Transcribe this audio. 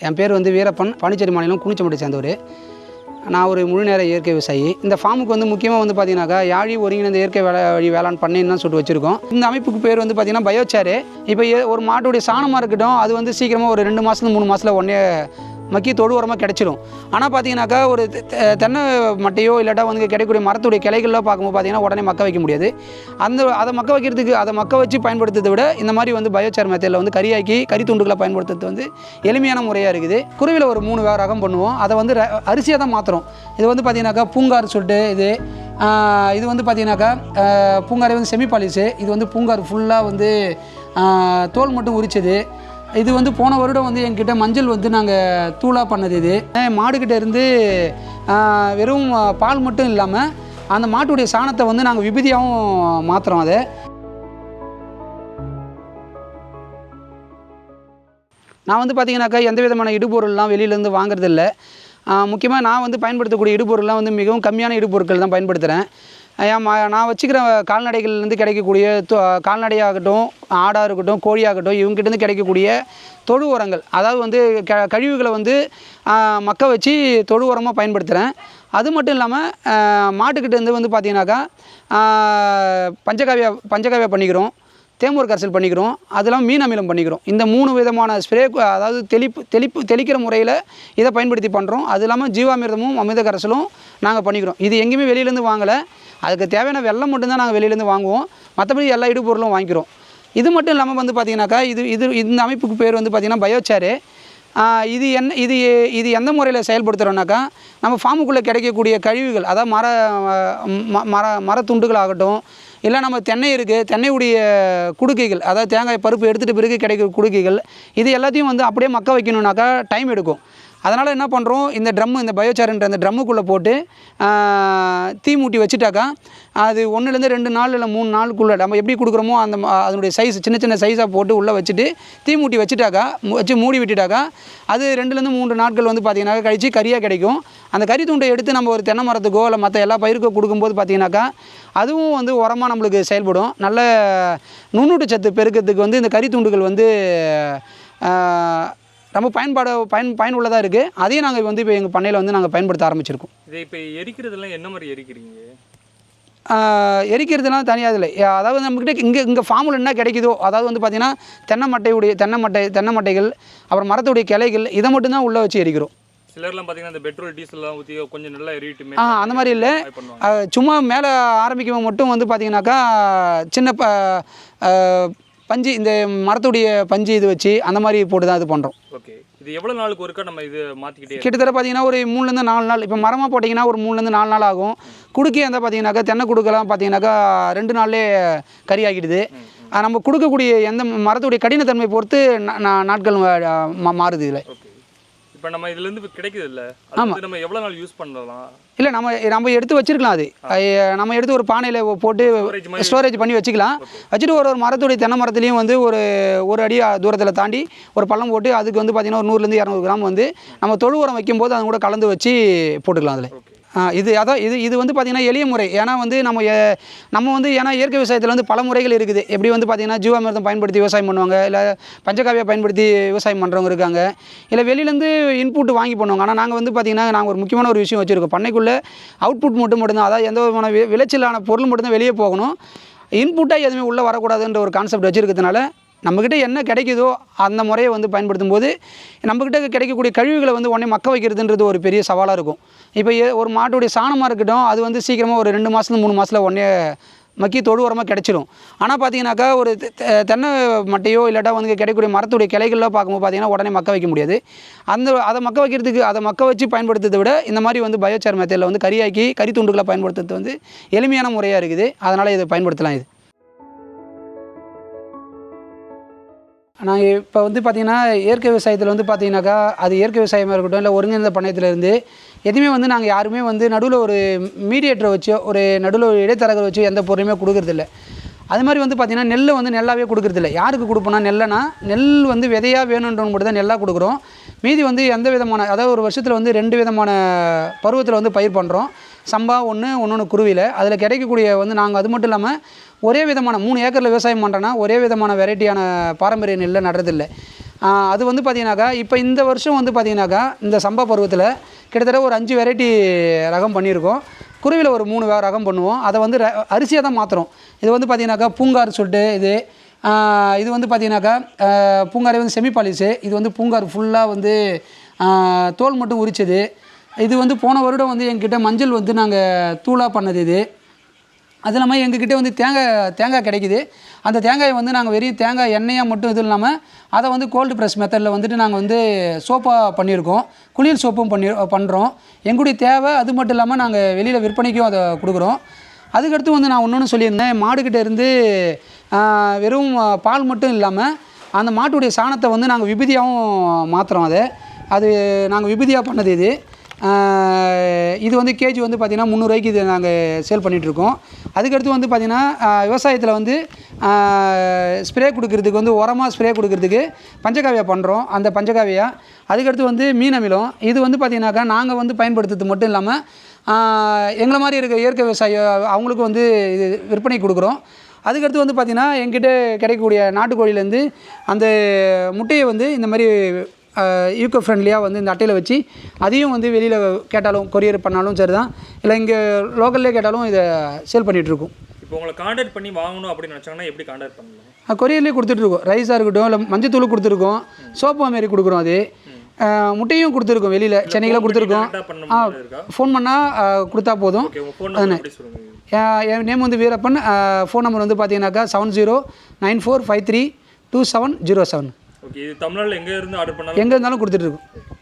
என் பேர் வந்து வீரப்பன் பாண்டிச்சேரி மாநிலம் குனிச்சம்பட்டி சேர்ந்தவர். நான் ஒரு முழு நேர இயற்கை விவசாயி. இந்த ஃபார்முக்கு வந்து முக்கியமாக வந்து பார்த்தீங்கன்னாக்கா யாழி ஒருங்கிணைந்த இயற்கை வேலை வழி வேளாண் பண்ணைன்னு சொல்லிட்டு வச்சுருக்கோம். இந்த அமைப்புக்கு பேர் வந்து பார்த்தீங்கன்னா பயோச்சாரு இப்போ ஏ- ஒரு மாட்டுடைய சாணமாக இருக்கட்டும் அது வந்து சீக்கிரமாக ஒரு ரெண்டு மாதத்துல மூணு மாதத்தில் உடனே மக்கி தொழு உரமாக கிடச்சிரும். ஆனால் பார்த்தீங்கன்னாக்கா ஒரு தென்னை மட்டையோ இல்லாட்டா வந்து கிடைக்கக்கூடிய மரத்துடைய கிளைகளில் பார்க்கும்போது பார்த்தீங்கன்னா உடனே மக்க வைக்க முடியாது. அந்த அதை மக்க வைக்கிறதுக்கு அதை மக்க வச்சு பயன்படுத்துறதை விட இந்த மாதிரி வந்து பயோச்சார் மெத்தடில் வந்து கரியாக்கி கறி துண்டுகளை பயன்படுத்துறது வந்து எளிமையான முறையாக இருக்குது. குருவியில் ஒரு மூணு வே- ரகம் பண்ணுவோம். அதை வந்து ர- அரிசியாக தான் மாற்றுறோம் இது வந்து பார்த்தீங்கன்னாக்கா பூங்கார் சொல்லிட்டு இது இது வந்து பார்த்தீங்கன்னாக்கா பூங்காரே பூங்காரை வந்து செமி பாலிஷு இது வந்து பூங்கார் ஃபுல்லாக வந்து தோல் மட்டும் உரிச்சது. இது வந்து போன வருடம் வந்து என்கிட்ட மஞ்சள் வந்து நாங்கள் தூளாக பண்ணது இது. மாடுக்கிட்ட இருந்து வெறும் பால் மட்டும் இல்லாமல் அந்த மாட்டுடைய சாணத்தை வந்து நாங்கள் விபூதியாகவும் மாற்றுறோம் அதை. நான் வந்து பார்த்திங்கனாக்கா எந்த விதமான இடுபொருள்லாம் வெளியிலேருந்து வாங்குறதில்ல. முக்கியமாக நான் வந்து பயன்படுத்தக்கூடிய இடுபொருள்லாம் வந்து மிகவும் கம்மியான இடுபொருட்கள் தான் பயன்படுத்துகிறேன் ஏன் ம நான் வச்சுக்கிற கால்நடைகள்லேருந்து கிடைக்கக்கூடிய தொ- கால்நடையாகட்டும் ஆடாக இருக்கட்டும் கோழியாகட்டும் இவங்ககிட்டேருந்து கிடைக்கக்கூடிய தொழு உரங்கள். அதாவது வந்து க கழிவுகளை வந்து மக்க வச்சு தொழு உரமாக பயன்படுத்துகிறேன் அது மட்டும் இல்லாமல் மாட்டுக்கிட்டேருந்து வந்து பார்த்தீங்கன்னாக்கா பஞ்சகாவியா பஞ்சகாவியா பண்ணிக்கிறோம். தேமூர் கரைசல் பண்ணிக்கிறோம் அதெல்லாம் மீன் அமிலம் பண்ணிக்கிறோம். இந்த மூணு விதமான ஸ்ப்ரே அதாவது தெளிப்பு தெளிப்பு தெளிக்கிற முறையில் இதை பயன்படுத்தி பண்ணுறோம் அது இல்லாமல் ஜீவாமிர்தமும் அமிர்த கரைசலும் நாங்கள் பண்ணிக்கிறோம். இது எங்கேயுமே வெளியிலேருந்து வாங்கலை. அதுக்கு தேவையான வெள்ளம் மட்டும்தான் நாங்கள் வெளியிலேருந்து வாங்குவோம். மற்றபடி எல்லா இடுபொருளும் வாங்கிக்கிறோம். இது மட்டும் இல்லாமல் வந்து பார்த்திங்கனாக்கா இது இது இந்த அமைப்புக்கு பேர் வந்து பார்த்திங்கன்னா பயோச்சாரு. இது என்ன இது இது எந்த முறையில் செயல்படுத்துகிறோன்னாக்கா நம்ம ஃபார்முக்குள்ளே கிடைக்கக்கூடிய கழிவுகள் அதாவது மர ம- மர மரத்துண்டுகள் ஆகட்டும் இல்லை நம்ம தென்னை இருக்குது தென்னையுடைய குடுக்கைகள் அதாவது தேங்காய் பருப்பு எடுத்துகிட்டு பிறகு கிடைக்கிற குடுக்கைகள் இது எல்லாத்தையும் வந்து அப்படியே மக்க வைக்கணுன்னாக்கா டைம் எடுக்கும். அதனால் என்ன பண்ணுறோம் இந்த ட்ரம்மு இந்த பயோச்சார்ன்ற அந்த ட்ரம்முக்குள்ளே போட்டு தீ மூட்டி வச்சுட்டாக்கா அது ஒன்றுலேருந்து ரெண்டு நாள் இல்லை மூணு நாளுக்குள்ளே நம்ம எப்படி கொடுக்குறோமோ அந்த அதனுடைய சைஸ் சின்ன சின்ன சைஸாக போட்டு உள்ளே வச்சுட்டு தீ மூட்டி வச்சுட்டாக்கா வச்சு மூடி விட்டுட்டாக்கா அது ரெண்டுலேருந்து மூன்று நாட்கள் வந்து பார்த்தீங்கன்னா கழித்து கறியாக கிடைக்கும். அந்த கறி துண்டை எடுத்து நம்ம ஒரு தென்னை மரத்துக்கோ இல்லை மற்ற எல்லா பயிருக்கோ கொடுக்கும்போது பார்த்தீங்கன்னாக்கா அதுவும் வந்து உரமாக நம்மளுக்கு செயல்படும். நல்ல நுண்ணூட்டச்சத்து பெருக்கிறதுக்கு வந்து இந்த கறி துண்டுகள் வந்து ரொம்ப பயன்பாடு பயன் பயனுள்ளதாக இருக்குது அதையும் நாங்கள் வந்து இப்போ எங்கள் பண்ணையில் வந்து நாங்கள் பயன்படுத்த ஆரம்பிச்சிருக்கோம். இதை இப்போ எரிக்கிறதெல்லாம் என்ன மாதிரி எரிக்கிறீங்க? எரிக்கிறதுலாம் தனியாக இல்லை அதாவது நம்மக்கிட்ட இங்கே இங்கே ஃபார்மில் என்ன கிடைக்குதோ அதாவது வந்து பார்த்திங்கன்னா தென்னை மட்டையுடைய தென்னை மட்டை தென்னை மட்டைகள் அப்புறம் மரத்துடைய கிளைகள் இதை மட்டும்தான் உள்ளே வச்சு எரிக்கிறோம். சிலர்லாம் பார்த்தீங்கன்னா இந்த பெட்ரோல் டீசல்லாம் ஊற்றி கொஞ்சம் நல்லா எரிட்டுமே ஆ அந்த மாதிரி இல்லை. சும்மா மேலே ஆரம்பிக்கும் மட்டும் வந்து பார்த்திங்கனாக்கா சின்ன பஞ்சு இந்த மரத்துடைய பஞ்சு இது வச்சு அந்த மாதிரி போட்டு தான் இது பண்ணுறோம் ஓகே. இது எவ்வளோ நாளுக்கு ஒருக்கா நம்ம இது மாற்றிக்கிட்டே கிட்டத்தட்ட பார்த்தீங்கன்னா ஒரு மூணுலேருந்து நாலு நாள். இப்போ மரமாக போட்டிங்கன்னா ஒரு மூணுலேருந்து நாலு நாள் ஆகும். குடுக்கி அந்த பார்த்தீங்கன்னாக்கா தென்னை குடுக்கலாம் பார்த்தீங்கன்னாக்கா ரெண்டு நாள்லேயே கறி ஆகிடுது நம்ம கொடுக்கக்கூடிய எந்த மரத்துடைய கடினத்தன்மை பொறுத்து நாட்கள் மாறுது இதில். இப்போ நம்ம இதுலேருந்து கிடைக்குது இல்லை வந்து நம்ம எவ்வளோ நாள் யூஸ் பண்ணலாம்? இல்லை நம்ம நம்ம எடுத்து வச்சிருக்கலாம் அது. நம்ம எடுத்து ஒரு பானையில் போட்டு ஸ்டோரேஜ் பண்ணி வச்சுக்கலாம். வச்சுட்டு ஒரு ஒரு மரத்துடைய தென்னை மரத்துலேயும் வந்து ஒரு ஒரு அடி தூரத்தில் தாண்டி ஒரு பள்ளம் போட்டு அதுக்கு வந்து பார்த்திங்கன்னா ஒரு நூறுலேருந்து இரநூறு கிராம் வந்து நம்ம தொழு உரம் வைக்கும்போது அது கூட கலந்து வச்சு போட்டுக்கலாம் அதில். இது அதான் இது இது வந்து பார்த்திங்கன்னா எளிய முறை. ஏன்னா வந்து நம்ம நம்ம வந்து ஏன்னா இயற்கை விவசாயத்தில் வந்து பல முறைகள் இருக்குது. எப்படி வந்து பார்த்திங்கன்னா ஜீவாமிர்தம் பயன்படுத்தி விவசாயம் பண்ணுவாங்க இல்லை பஞ்சகாவியை பயன்படுத்தி விவசாயம் பண்ணுறவங்க இருக்காங்க இல்லை வெளியிலேருந்து இன்புட் வாங்கி பண்ணுவாங்க. ஆனால் நாங்கள் வந்து பார்த்திங்கன்னா நாங்கள் ஒரு முக்கியமான ஒரு விஷயம் வச்சுருக்கோம். பண்ணைக்குள்ளே அவுட்புட் மட்டும் மட்டும்தான் அதாவது எந்த விதமான விளைச்சலான பொருள் மட்டும்தான் வெளியே போகணும். இன்புட்டாக எதுவுமே உள்ளே வரக்கூடாதுன்ற ஒரு கான்செப்ட் வச்சுருக்கிறதுனால நம்மக்கிட்ட என்ன கிடைக்குதோ அந்த முறையை வந்து பயன்படுத்தும் போது நம்மக்கிட்ட கிடைக்கக்கூடிய கழிவுகளை வந்து உடனே மக்க வைக்கிறதுன்றது ஒரு பெரிய சவாலாக இருக்கும். இப்போ ஏ- ஒரு மாட்டுடைய சாணமாக இருக்கட்டும் அது வந்து சீக்கிரமாக ஒரு ரெண்டு மாதத்துல மூணு மாதத்தில் உடனே மக்கி தொழு உரமாக கிடச்சிரும். ஆனால் பார்த்தீங்கன்னாக்கா ஒரு தெ- தென்னை மட்டையோ இல்லாட்டா வந்து கிடைக்கக்கூடிய மரத்துடைய கிளைகளோ பார்க்கும்போது பார்த்தீங்கன்னா உடனே மக்க வைக்க முடியாது. அந்த அதை மக்க வைக்கிறதுக்கு அதை மக்க வச்சு பயன்படுத்துறதை விட இந்த மாதிரி வந்து பயோச்சார் மெத்தடில் வந்து கரியாக்கி கறி துண்டுகளை பயன்படுத்துறது வந்து எளிமையான முறையாக இருக்குது. அதனால் இதை பயன்படுத்தலாம் இது. நாங்கள் இப்போ வந்து பார்த்திங்கன்னா இயற்கை விவசாயத்தில் வந்து பார்த்திங்கனாக்கா அது இயற்கை விவசாயமாக இருக்கட்டும் இல்லை ஒருங்கிணைந்த பண்ணையத்திலேருந்து எதுவுமே வந்து நாங்கள் யாருமே வந்து நடுவில் ஒரு மீடியேட்டரை வச்சோ ஒரு நடுவில் ஒரு இடைத்தரகரை வச்சோ எந்த பொருளையுமே கொடுக்கறதில்ல. அது மாதிரி வந்து பார்த்திங்கன்னா நெல்லை வந்து நெல்லாவே கொடுக்குறதில்ல. யாருக்கு கொடுப்போம்னா நெல்லைனா நெல் வந்து விதையாக வேணுன்றவங்க மட்டும் தான் நெல்லாக கொடுக்குறோம். மீதி வந்து எந்த விதமான அதாவது ஒரு வருஷத்தில் வந்து ரெண்டு விதமான பருவத்தில் வந்து பயிர் பண்ணுறோம் சம்பா ஒன்று ஒன்று குருவியில் அதில் கிடைக்கக்கூடிய வந்து நாங்கள் அது மட்டும் இல்லாமல் ஒரே விதமான மூணு ஏக்கரில் விவசாயம் பண்ணுறோன்னா ஒரே விதமான வெரைட்டியான பாரம்பரிய நெல்லை நடுறதில்லை. அது வந்து பார்த்தீங்கன்னாக்கா இப்போ இந்த வருஷம் வந்து பார்த்தீங்கன்னாக்கா இந்த சம்பா பருவத்தில் கிட்டத்தட்ட ஒரு அஞ்சு வெரைட்டி ரகம் பண்ணியிருக்கோம். குருவியில் ஒரு மூணு வே- ரகம் பண்ணுவோம். அதை வந்து ர- அரிசியாக தான் மாற்றுறோம் இது வந்து பார்த்தீங்கன்னாக்கா பூங்கார் சொல்லிட்டு இது இது வந்து பார்த்தீங்கன்னாக்கா பூங்காரே வந்து செமி பாலிஷு இது வந்து பூங்கார் ஃபுல்லாக வந்து தோல் மட்டும் உரிச்சது. இது வந்து போன வருடம் வந்து எங்கிட்ட மஞ்சள் வந்து நாங்கள் தூளாக பண்ணது இது. அது இல்லாமல் எங்ககிட்ட வந்து தேங்காய் தேங்காய் கிடைக்குது. அந்த தேங்காயை வந்து நாங்கள் வெறும் தேங்காய் எண்ணெயாக மட்டும் இது இல்லாமல் அதை வந்து கோல்டு ப்ரெஸ் மெத்தடில் வந்துட்டு நாங்கள் வந்து சோப்பாக பண்ணியிருக்கோம். குளியல் சோப்பும் பண்ணி பண்ணுறோம் எங்களுடைய தேவை அது மட்டும் இல்லாமல் நாங்கள் வெளியில் விற்பனைக்கும் அதை கொடுக்குறோம். அதுக்கடுத்து வந்து நான் ஒன்று சொல்லியிருந்தேன் மாடுக்கிட்ட இருந்து வெறும் பால் மட்டும் இல்லாமல் அந்த மாட்டுடைய சாணத்தை வந்து நாங்கள் விபூதியாகவும் மாற்றுறோம் அதை. அது நாங்கள் விபூதியாக பண்ணது இது. இது வந்து கேஜி வந்து பார்த்திங்கன்னா முந்நூறுரூவாய்க்கு இது நாங்கள் சேல் பண்ணிகிட்ருக்கோம் அதுக்கடுத்து வந்து பார்த்திங்கன்னா விவசாயத்தில் வந்து ஸ்ப்ரே கொடுக்கறதுக்கு வந்து உரமாக ஸ்ப்ரே கொடுக்கறதுக்கு பஞ்சகாவியா பண்ணுறோம் அந்த பஞ்சகாவியா. அதுக்கடுத்து வந்து மீன் அமிலம் இது வந்து பார்த்திங்கனாக்கா நாங்கள் வந்து பயன்படுத்துறது மட்டும் இல்லாமல் எங்களை மாதிரி இருக்க இயற்கை விவசாயி அவங்களுக்கு வந்து இது விற்பனை கொடுக்குறோம். அதுக்கடுத்து வந்து பார்த்திங்கன்னா எங்கிட்ட கிடைக்கக்கூடிய நாட்டுக்கோழியிலேருந்து அந்த முட்டையை வந்து இந்த மாதிரி ஈக்கோ ஃப்ரெண்ட்லியாக வந்து இந்த அட்டையில் வச்சு அதையும் வந்து வெளியில் கேட்டாலும் கொரியர் பண்ணாலும் சரி தான் இல்லை இங்கே லோக்கல்லே கேட்டாலும் இதை சேல் பண்ணிகிட்ருக்கோம் இப்போ உங்களை காண்டாக்ட் பண்ணி வாங்கணும் அப்படின்னு நினச்சாங்கன்னா எப்படி காண்டாக்ட் பண்ணலாம் கொரியர்லேயே கொடுத்துட்ருக்கோம் ரைஸாக இருக்கட்டும் இல்லை மஞ்சத்தூள் கொடுத்துருக்கோம். சோப்பு மாரி கொடுக்குறோம் அது. முட்டையும் கொடுத்துருக்கோம் வெளியில். சென்னையில் கொடுத்துருக்கோம். ஆ ஃபோன் பண்ணால் கொடுத்தா போதும். என் நேம் வந்து வீரப்பன். ஃபோன் நம்பர் வந்து பார்த்தீங்கன்னாக்கா seven zero nine four five three two seven zero seven okay இது தமிழ்நாட்டில் எங்கே இருந்து ஆர்டர் பண்ணாலும் எங்கே இருந்தாலும் கொடுத்துட்ருக்கோம்